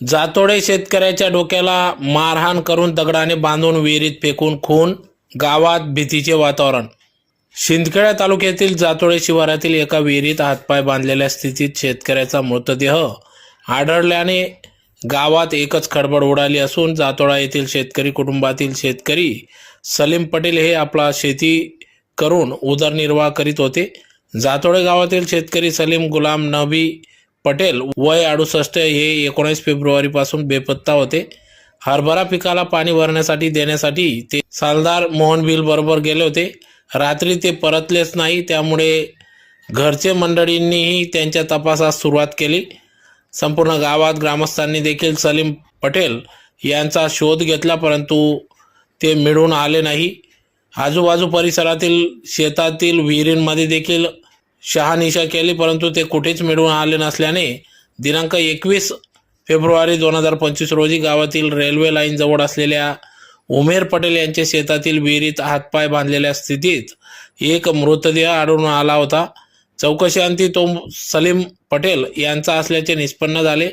जातोडे शेतकऱ्याच्या डोक्याला मारहाण करून दगडाने बांधून विहिरीत फेकून खून गावात भीतीचे वातावरण. शिंदखेडा तालुक्यातील जातोडे शिवारातील एका विहिरीत हातपाय बांधलेल्या स्थितीत शेतकऱ्याचा मृतदेह आढळल्याने गावात एकच खडबड उडाली असून जातोडा येथील शेतकरी कुटुंबातील शेतकरी सलीम पटेल हे आपला शेती करून उदरनिर्वाह करीत होते. जातोडे गावातील शेतकरी सलीम गुलाम नबी पटेल वय अडुसष्ट हे एकोणीस फेब्रुवारीपासून बेपत्ता होते. हरभरा पिकाला पाणी भरण्यासाठी देण्यासाठी ते सालदार मोहन बिल बरोबर गेले होते. रात्री ते परतलेच नाही त्यामुळे घरचे मंडळींनीही त्यांच्या तपासास सुरुवात केली. संपूर्ण गावात ग्रामस्थांनी देखील सलीम पटेल यांचा शोध घेतला परंतु ते मिळून आले नाही. आजूबाजू परिसरातील शेतातील विहिरींमध्ये देखील शहानिशा केली परंतु ते कुठेच मिळून आले नसल्याने दिनांक एकवीस फेब्रुवारी दोन हजार पंचवीस रोजी गावातील रेल्वे लाईनजवळ असलेल्या उमेर पटेल यांच्या शेतातील विहिरीत हातपाय बांधलेल्या स्थितीत एक मृतदेह आढळून आला होता. चौकशीअंती तो सलीम पटेल यांचा असल्याचे निष्पन्न झाले.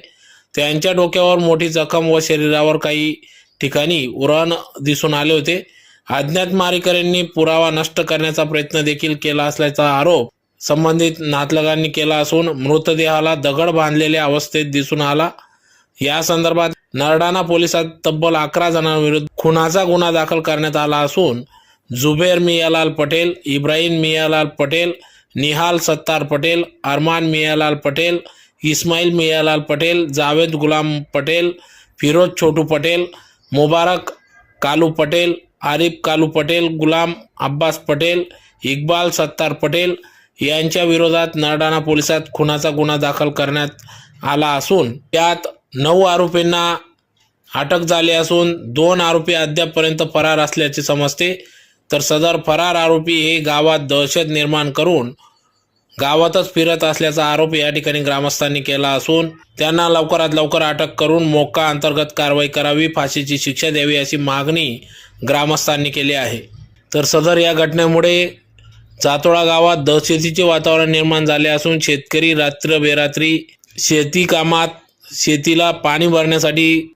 त्यांच्या डोक्यावर मोठी जखम व शरीरावर काही ठिकाणी उरण दिसून आले होते. अज्ञात मारेकऱ्यांनी पुरावा नष्ट करण्याचा प्रयत्न देखील केला असल्याचा आरोप संबंधित नातलगांनी केला असून मृतदेहाला दगड बांधलेल्या अवस्थेत दिसून आला. या संदर्भात नरडाणा पोलिसात तब्बल अकरा जणांविरुद्ध खुनाचा गुन्हा दाखल करण्यात आला असून जुबेर मियालाल पटेल इब्राहिम मियालाल पटेल निहाल सत्तार पटेल अरमान मियालाल पटेल इस्माईल मियालाल पटेल जावेद गुलाम पटेल फिरोज छोटू पटेल मुबारक कालू पटेल आरिफ कालू पटेल गुलाम अब्बास पटेल इक्बाल सत्तार पटेल यांच्या विरोधात नरडाणा पोलिसात खुनाचा गुन्हा दाखल करण्यात आला असून त्यात नऊ आरोपींना अटक झाली असून दोन आरोपी अद्यापपर्यंत फरार असल्याचे समजते. तर सदर फरार आरोपी हे गावात दहशत निर्माण करून गावातच फिरत असल्याचा आरोप या ठिकाणी ग्रामस्थांनी केला असून त्यांना लवकरात लवकर अटक करून मोका अंतर्गत कारवाई करावी फाशीची शिक्षा द्यावी अशी मागणी ग्रामस्थांनी केली आहे. तर सदर या घटनेमुळे चातोळा गावात दहशतीचे वातावरण निर्माण झाले असून शेतकरी रात्र बेरात्री शेती कामात शेतीला पाणी भरण्यासाठी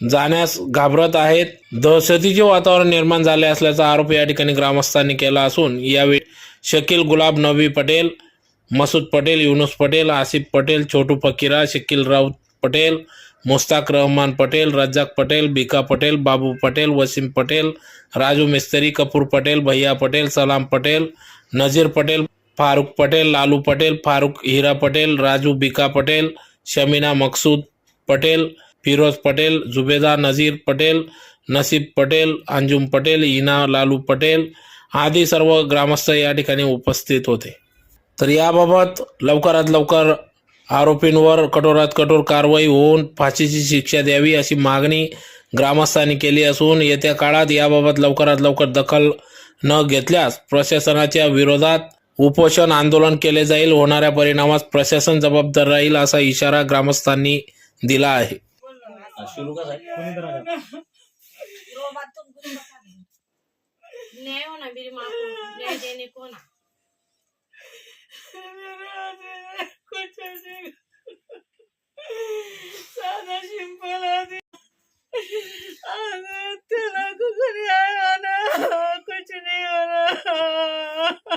जाण्यास घाबरत आहेत. दहशतीचे वातावरण निर्माण झाले असल्याचा आरोप या ठिकाणी ग्रामस्थांनी केला असून यावेळी शकील गुलाब नबी पटेल मसूद पटेल युनुस पटेल आसिफ पटेल छोटू फकीरा शकील राऊत पटेल मुस्ताक रहमान पटेल रज्जाक पटेल बिका पटेल बाबू पटेल वसीम पटेल राजू मिस्त्री कपूर पटेल भैया पटेल सलाम पटेल नजीर पटेल फारुख पटेल लालू पटेल फारुख हिरा पटेल राजू बिका पटेल शमीना मकसूद पटेल फिरोज पटेल जुबेदा नजीर पटेल नसीब पटेल अंजुम पटेल इना लालू पटेल आदी सर्व ग्रामस्थ या ठिकाणी उपस्थित होते. तर याबाबत लवकरात लवकर आरोपींवर कठोरात कठोर कारवाई होऊन फाशीची शिक्षा द्यावी अशी मागणी ग्रामस्थांनी केली असून येत्या काळात याबाबत लवकरात लवकर दखल न घेतल्यास प्रशासनाच्या विरोधात उपोषण आंदोलन केले जाईल. होणाऱ्या परिणामास प्रशासन जबाबदार राहील असा इशारा ग्रामस्थांनी दिला आहे रो बात तुम कुछ बता दो न्याय होना मेरी माँ को न्याय देने को ना कुछ नहीं साधा सिंपल आदमी अरे तेरा को घरी आया ना कुछ नहीं हो रहा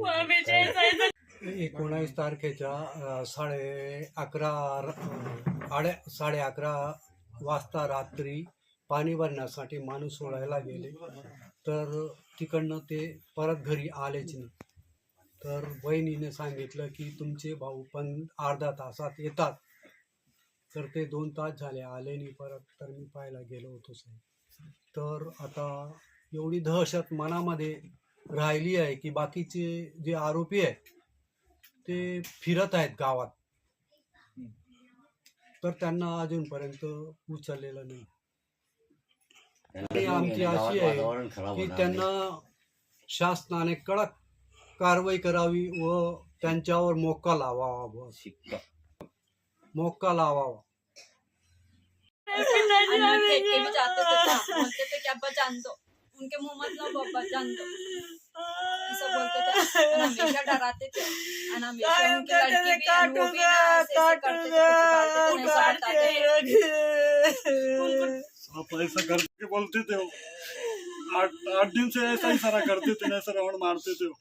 मामी जैसा एकोणावीस तारखेच्या साडे अकरा आडे साडे अकरा वाजता रात्री पाणी भरण्यासाठी माणूस सोडायला गेले. तर तिकडनं ते परत घरी आलेच नाही. तर बहिणीने सांगितलं की तुमचे भाऊ पण अर्धा तासात येतात. तर ते दोन तास झाले आले नाही परत तर मी पाहायला गेलो होतो साहेब. तर आता एवढी दहशत मनामध्ये राहिली आहे की बाकीचे जे आरोपी आहेत ते फिरत आहेत गावात. तर त्यांना अजूनपर्यंत उचललेलं नाही. आमची अशी आहे की त्यांना शासनाने कडक कारवाई करावी व त्यांच्यावर मोक्का लावावा मोक्का लावावा. जाते थे थे उनके मुंह मत लो अब्बा जान दो. असं बोलते. आणि हमेशा डराते. हमेशा उनकी लड़की भी और वो भी ना काटूँगा ऐसे करते थे। काटूँगा आप ऐसा करके बोलते थे आठ आठ दिन से ऐसा ही सारा करते थे ऐसा रावण मारते थे वो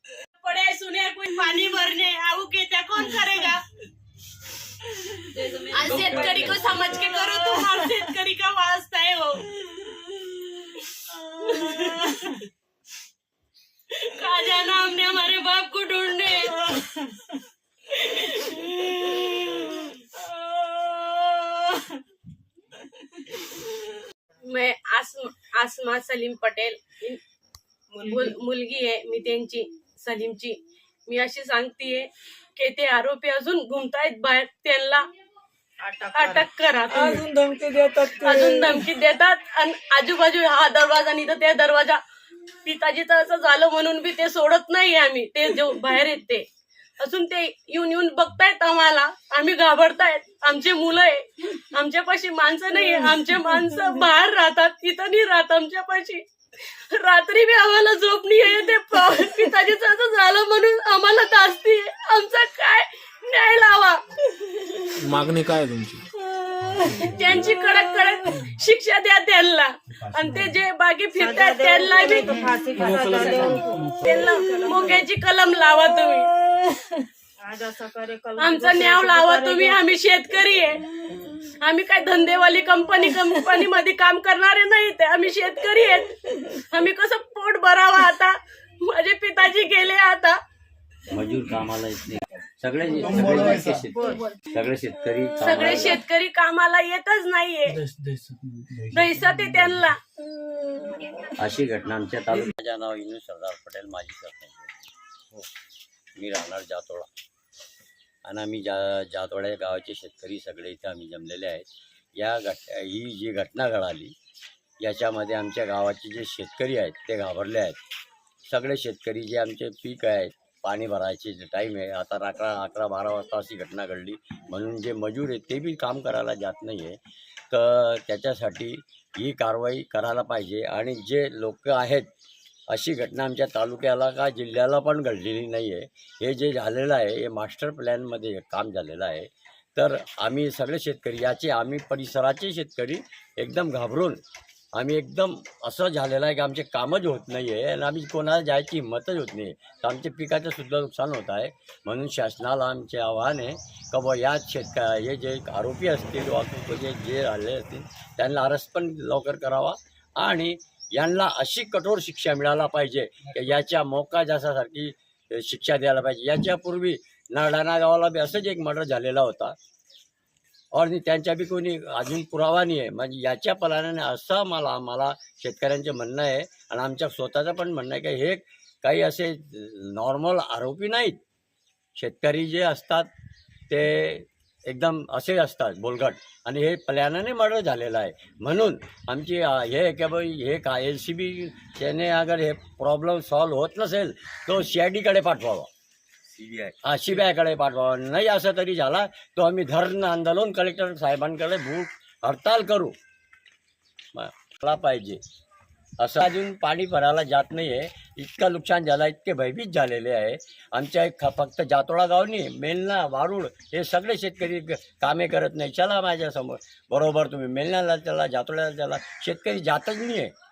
पड़े सुने कोई पानी भरने आऊ कहता कौन करेगा शेतकरी को समझ के करो तुम शेतकरी का वास्ता है वो जाना हमने हमारे बाप को ढूंढने मैं आसमा आसमा सलीम पटेल मुल- मुलगी आहे मी त्यांची सलीमची मी अशी सांगतेय की ते आरोपी अजून घुमतायत बाहेर त्यांना अटक करा. अजून धमकी देतात ते. अजून धमकी देतात आणि आजूबाजू हा दरवाजा नाही तर त्या दरवाजा पिताजीचं असं झालं म्हणून बी ते सोडत नाही आम्ही. ते जे बाहेर येते अजून ते येऊन येऊन बघतायत आम्हाला. आम्ही घाबरतायत. आमचे मुलं आहे. आमच्यापाशी माणसं नाही आमचे माणसं बाहेर राहतात. इथं नाही राहत आमच्यापाशी. रात्री बी आम्हाला झोप नाही आहे ते पिताजीचं असं झालं म्हणून आम्हाला तासती आमचा काय न्याय लावा मागणी काय आहे तुमची? त्यांची कडक कडक शिक्षा द्या त्यांना. आणि ते जे बाकी फिरतात त्यांना बी त्यांना मोक्याची कलम लावा तुम्ही. आमचा न्याव लावा तुम्ही आम्ही शेतकरी आहे. आम्ही काय धंदेवाली कंपनी कंपनी मध्ये काम करणारे नाही ते आम्ही शेतकरी आहेत. आम्ही कसं पोट भरावा आता? माझे पिताजी गेले आता. मजूर कामाला येत नाही. सगळे सगळे शेतकरी सगळे कामाला शेतकरी कामाला येतच नाहीये. दैसात त्यांना. अशी घटना आमच्या तालुक्यात. माझं नाव इनू सरदार पटेल माजी सरपंच. हो. मी राहणार जातोळा. आणि आम्ही जा जातोळा या गावाचे शेतकरी सगळे इथे आम्ही जमलेले आहेत. या घट ही जी घटना घडाली याच्यामध्ये आमच्या गावाचे जे शेतकरी आहेत ते घाबरले आहेत. सगळे शेतकरी जे आमचे पीक आहेत पाणी भरायचे जे टाईम आहे. आता अकरा अकरा बारा वाजता अशी घटना घडली. म्हणून जे मजूर आहेत ते बी काम करायला जात नाही आहे तर त्याच्यासाठी ही कारवाई करायला पाहिजे. आणि जे लोक आहेत अशी घटना आमच्या तालुक्याला का जिल्ह्याला पण घडलेली नाही आहे हे जे झालेलं आहे हे मास्टर प्लॅनमध्ये काम झालेलं आहे. तर आम्ही सगळे शेतकरी याचे आम्ही परिसराचे शेतकरी एकदम घाबरून आम्ही एकदम असं झालेलं आहे की आमचे कामच होत नाही आहे आणि आम्ही कोणाला जायची हिंमतच होत नाही. तर आमच्या पिकाचं सुद्धा नुकसान होत आहे. म्हणून शासनाला आमचे आव्हान आहे का बुवा या शेतक हे जे आरोपी असतील वाहतूक जे जे आले असतील त्यांना अरेस्ट पण लवकर करावा आणि यांना अशी कठोर शिक्षा मिळायला पाहिजे की याच्या मोका जासासारखी शिक्षा द्यायला पाहिजे. याच्यापूर्वी नाडाणा गावाला बी असंच एक मर्डर झालेला होता. आणि त्यांच्या बी कोणी अजून पुरावा नाही आहे म्हणजे याच्या पलाने असं मला मला शेतकऱ्यांचे म्हणणं आहे आणि आमच्या स्वतःचं पण म्हणणं आहे की हे काही असे नॉर्मल आरोपी नाहीत. शेतकरी जे असतात ते एकदम असे असतात बोलगट. आणि हे प्लॅनाने मर्डर झालेलं आहे. म्हणून आमची हे आहे की बाई हे का एल सी बी त्याने अगर हे प्रॉब्लेम सॉल्व्ह होत नसेल तो सी आय डीकडे पाठवावा. हा सीबीआयकडे पाठवा. नाही असं तरी झाला तो आम्ही धरण आंदोलन कलेक्टर साहेबांकडे भूक हडताल करू. मला पाहिजे. असं अजून पाणी भरायला जात नाही आहे इतकं नुकसान झालं इतके भयभीत झालेले आहे. आमच्या एक ख- फक्त जातोळा गावनी मेलना वारुळ हे सगळे शेतकरी कामे करत नाही. चला माझ्यासमोर. बरोबर तुम्ही मेलण्याला चला जातोळ्याला चला. शेतकरी जातच नाही आहे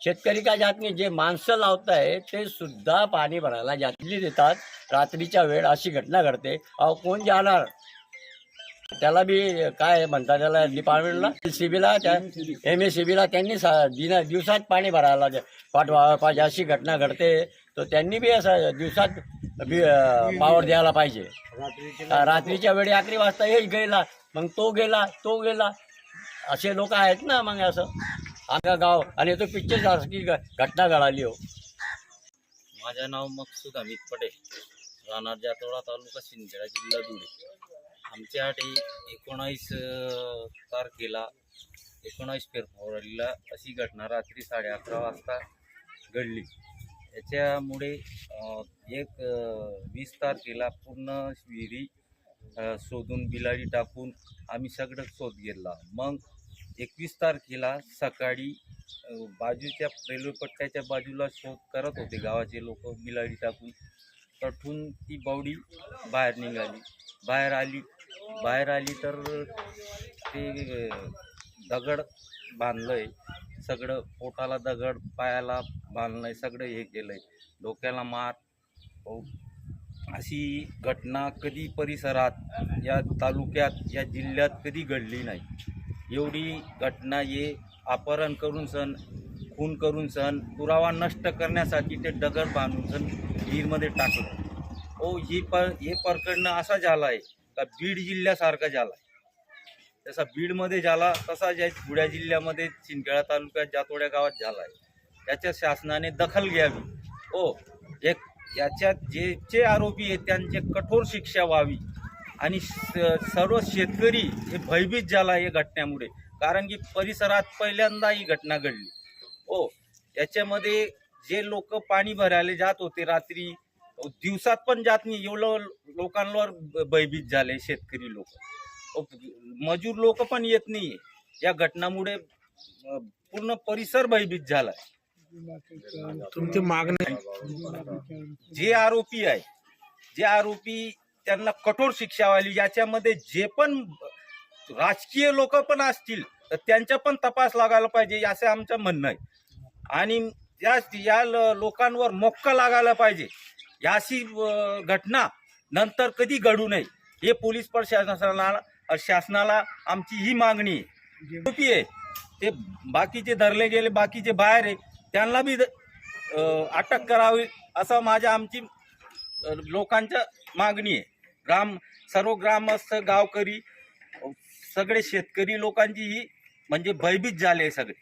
शेतकरी का जात नाही जे माणसं लावत आहे ते सुद्धा पाणी भरायला जातली देतात. रात्रीच्या वेळ अशी घटना घडते. अहो कोण जाणार? त्याला बी काय म्हणतात त्याला डिपार्टमेंटला सीबीला त्या एम एस सीबीला त्यांनी सा दिन दिवसात पाणी भरायला पाठवा पाहिजे अशी घटना घडते. तर त्यांनी बी असं दिवसात बी पावर द्यायला पाहिजे. रात्रीच्या वेळी अकरा वाजता हेच गेला. मग तो गेला तो गेला. असे लोक आहेत ना मग असं. आमचा गाव आणि तो पिक्चर सारखी घ- घटना घडाली हो. माझं नाव मकसूद अमित पटेल राहणार जातोडा तालुका सिंदखेडा जिल्हा धुळे. आमच्यासाठी एकोणावीस तारखेला एकोणावीस फेब्रुवारीला अशी घटना रात्री साडे अकरा वाजता घडली. याच्यामुळे एक वीस तारखेला पूर्ण विहिरी शोधून बिलाडी टाकून आम्ही सगळं शोध घेतला. मग एकवीस तारखेला सकाळी बाजूच्या रेल्वे पट्ट्याच्या बाजूला शोध करत होते गावाचे लोक बिलाडी टाकून. तठून ती बावडी बाहेर निघाली. बाहेर आली बाहेर आली तर ते दगड बांधलं आहे सगळं पोटाला दगड पायाला बांधलं आहे सगळं हे केलं आहे डोक्याला मार. हो. अशी घटना कधी परिसरात या तालुक्यात या जिल्ह्यात कधी घडली नाही. एवढी घटना ये अपहरण करून सण खून करून सण पुरावा नष्ट करण्यासाठी ते दगड बांधून सण विहीरमध्ये टाकलं. ओ ही प हे प्रकरण असा झाला आहे का बीड जिल्ह्यासारखा झाला आहे जसा बीडमध्ये झाला तसा ज्या बुड्या जिल्ह्यामध्ये चिंचखेडा तालुक्यात जातोड्या गावात झाला आहे त्याच्या शासनाने दखल घ्यावी. ओ एक याच्यात जे जे आरोपी आहेत त्यांचे कठोर शिक्षा व्हावी. आणि सर्व शेतकरी हे भयभीत झाला या घटनेमुळे. कारण की परिसरात पहिल्यांदा ही घटना घडली. ओ याच्यामध्ये जे लोक पाणी भरायला जात होते रात्री दिवसात पण जात नाही. एवढं लोकांवर भयभीत झाले शेतकरी लोक. मजूर लोक पण येत नाही या घटनामुळे पूर्ण परिसर भयभीत झाला तुमची मागणी जे आरोपी आहे जे आरोपी त्यांना कठोर शिक्षा व्हावी याच्यामध्ये जे पण राजकीय लोक पण असतील तर त्यांचा पण तपास लागायला पाहिजे असं आमचं म्हणणं आहे. आणि या या ल- लोकांवर मोक्का लागायला पाहिजे. याशी घटना नंतर कधी घडू नये हे पोलीस प्रशासनाला शासनाला आमची ही मागणी आहे. आहे. ते बाकीचे धरले गेले बाकीचे बाहेर आहे. त्यांना बी द- अटक करावी असं माझ्या आमची लोकांच्या मागणी आहे. ग्राम सर्व ग्रामस्थ गावकरी सगळे शेतकरी लोकांची ही म्हणजे भयभीत झाले सगळे.